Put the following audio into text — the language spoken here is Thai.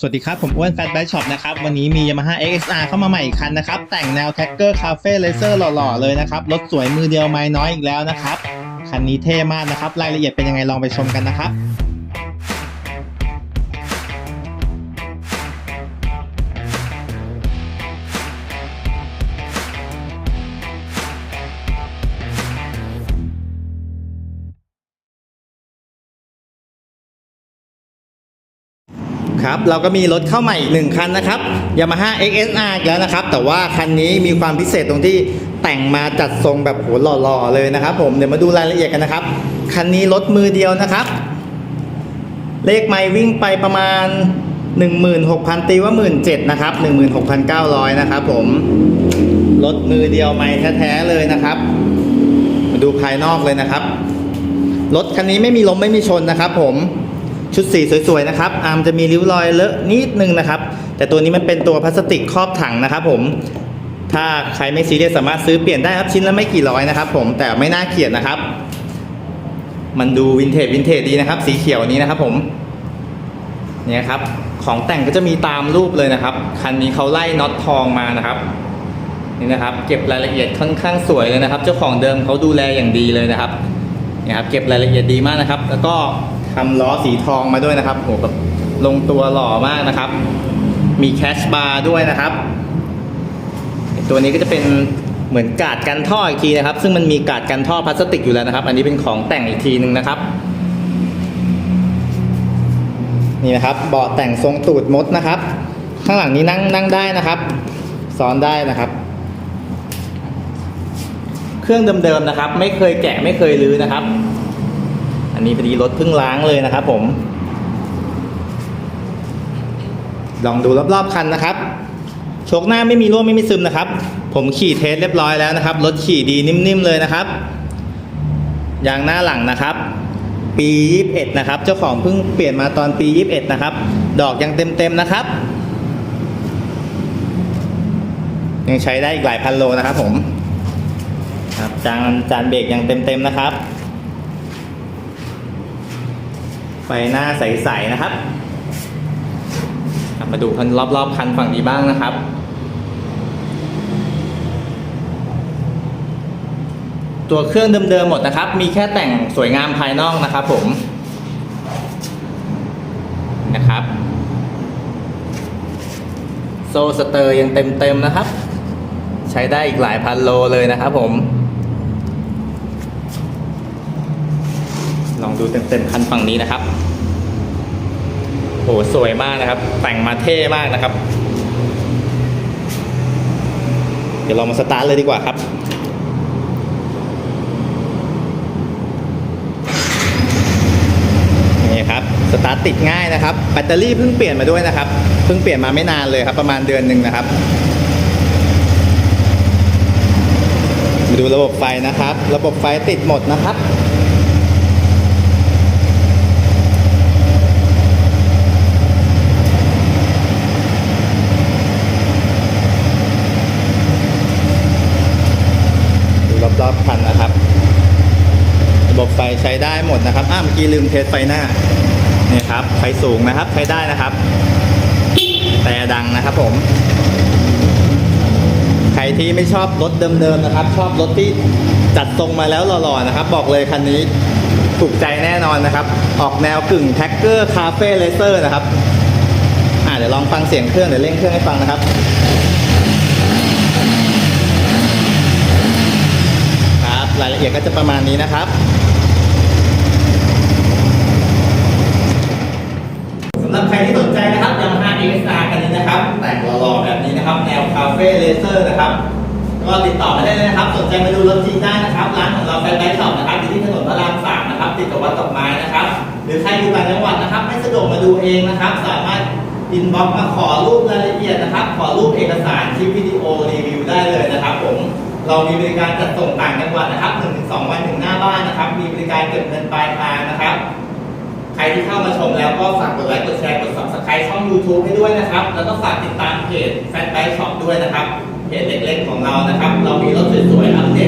สวัสดีครับ ผมอ้วนแฟตแบช็อปนะครับ วันนี้มี Yamaha XSR เข้ามาใหม่อีกคันนะครับ แต่งแนวแท็กเกอร์คาเฟ่เลเซอร์หล่อ ๆ เลยนะครับ รถสวยมือเดียวไม้น้อยอีกแล้วนะครับ คันนี้เท่มากนะครับ รายละเอียดเป็นยังไงลองไปชมกันนะครับ ครับ เราก็มีรถเข้าใหม่อีกหนึ่งคันนะครับ Yamaha XSR อีกแล้วนะครับ แต่ว่าคันนี้มีความพิเศษตรงที่แต่งมาจัดทรงแบบโหหล่อๆเลยนะครับ ผมเดี๋ยวมาดูรายละเอียดกันนะครับ คันนี้รถมือเดียวนะครับ เลขไม่วิ่งไปประมาณ 16,000 ตีว่า 17,000นะครับ16,900 นะครับผมรถมือเดียวไม่แท้ๆเลยนะครับ มาดูภายนอกเลยนะครับรถคันนี้ไม่มีล้มไม่มีชนนะครับ ผม ชุดสีสวยๆนะครับอาร์มจะมีริ้วรอยเลอะนิดนึงนะครับ แต่ตัวนี้มันเป็นตัวพลาสติกครอบถังนะครับ ผม ถ้าใครไม่ซีเรียสสามารถซื้อเปลี่ยนได้ครับชิ้นละไม่กี่ร้อยนะครับผมแต่ไม่น่าเกลียดนะครับ มันดูวินเทจวินเทจดีนะครับ สีเขียวนี้นะครับผมเนี่ยครับของแต่งก็จะมีตามรูปเลยนะครับ คันนี้เขาไล่น็อตทองมานะครับ นี่นะครับ เก็บรายละเอียดค่อนข้างสวยเลยนะครับ เจ้าของเดิมเขาดูแลอย่างดีเลยนะครับเนี่ยครับเก็บรายละเอียดดีมากนะครับ แล้วก็ ทำล้อสีทองมาด้วยนะครับโหแบบลงตัวหล่อมากนะครับ มีแคชบาร์ด้วยนะครับ ตัวนี้ก็จะเป็นเหมือนกาดกันท่ออีกทีนะครับ ซึ่งมันมีกาดกันท่อพลาสติกอยู่แล้วนะครับ อันนี้เป็นของแต่งอีกทีหนึ่งนะครับ นี่นะครับเบาะแต่งทรงตูดมดนะครับ ข้างหลังนี้นั่งนั่งได้นะครับซ้อนได้นะครับเครื่องเดิมๆนะครับ ไม่เคยแกะไม่เคยรื้อนะครับ อันนี้พอดีรถเพิ่งล้างเลยนะครับผม ลองดูรอบๆคันนะครับโชคหน้าไม่มีรั่วไม่มีซึมนะครับ ผมขี่เทสเรียบร้อยแล้วนะครับ รถขี่ดีนิ่มๆเลยนะครับ ยางหน้าหลังนะครับ ปี 21 นะครับ เจ้าของเพิ่งเปลี่ยนมาตอนปี 21 นะครับ ดอกยังเต็มๆนะครับ ยังใช้ได้อีกหลายพันโลนะครับผมครับจานจานเบรกยังเต็มๆนะครับ ไฟหน้าใสๆนะครับ มาดูคันรอบๆคันฝั่งนี้บ้างนะครับตัวเครื่องเดิมๆหมดนะครับ มีแค่แต่งสวยงามภายนอกนะครับผม นะครับ โซสเตอร์ยังเต็มๆนะครับ ใช้ได้อีกหลายพันโลเลยนะครับผม ลองดูเต็มๆคันฝั่งนี้นะครับโหสวยมากนะครับ แต่งมาเท่มากนะครับ เดี๋ยวเรามาสตาร์ทเลยดีกว่าครับนี่ครับสตาร์ทติดง่ายนะครับแบตเตอรี่เพิ่งเปลี่ยนมาด้วยนะครับเพิ่งเปลี่ยนมาไม่นานเลยครับ ประมาณเดือนหนึ่งนะครับมาดูระบบไฟนะครับ ระบบไฟติดหมดนะครับ ดู รอบคันนะครับ ระบบไฟใช้ได้หมดนะครับอ้าเมื่อกี้ลืมเทสไฟหน้านี่ครับไฟสูงนะครับใช้ได้นะครับ แต่ดังนะครับผม ใครที่ไม่ชอบรถเดิมๆนะครับ ชอบรถที่จัดทรงมาแล้วหล่อๆนะครับ บอกเลยคันนี้ถูกใจแน่นอนนะครับ ออกแนวกึ่งแท็กเกอร์คาเฟ่เลเซอร์นะครับ อ่าเดี๋ยวลองฟังเสียงเครื่องเดี๋ยวเร่งเครื่องให้ฟังนะครับ ยละเอียก็จะประมาณนี้นะครับ สำหรับใครที่สนใจนะครับ Yamaha XR คันนี้นะครับ แต่งหล่อๆแบบนี้นะครับ แนวคาเฟ่เลเซอร์นะครับ ก็ติดต่อมาได้เลยนะครับ สนใจมาดูรถจริงได้นะครับ ร้านของเราแฟนไบค์ช็อปนะครับอยู่ที่ถนนพระรามสามนะครับ ติดกับวัดดอกไม้นะครับ หรือใครอยู่ต่างจังหวัดนะครับ ไม่สะดวกมาดูเองนะครับ สามารถอินบ็อกซ์มาขอรูปรายละเอียดนะครับ ขอรูปเอกสารคลิปวิดี เรามีบริการจัดส่งต่างจังหวัดนะครับ1-2วันถึงหน้าบ้านนะครับ มีบริการเก็บเงินปลายทางนะครับ ใครที่เข้ามาชมแล้วก็ฝากกดไลค์กดแชร์กด subscribe ช่อง YouTube ให้ด้วยนะครับ แล้วก็ฝากติดตามเพจแฟนไบช็อปด้วยนะครับเพจเล็กๆของเรานะครับ เรามีรถสวยๆอัปเดต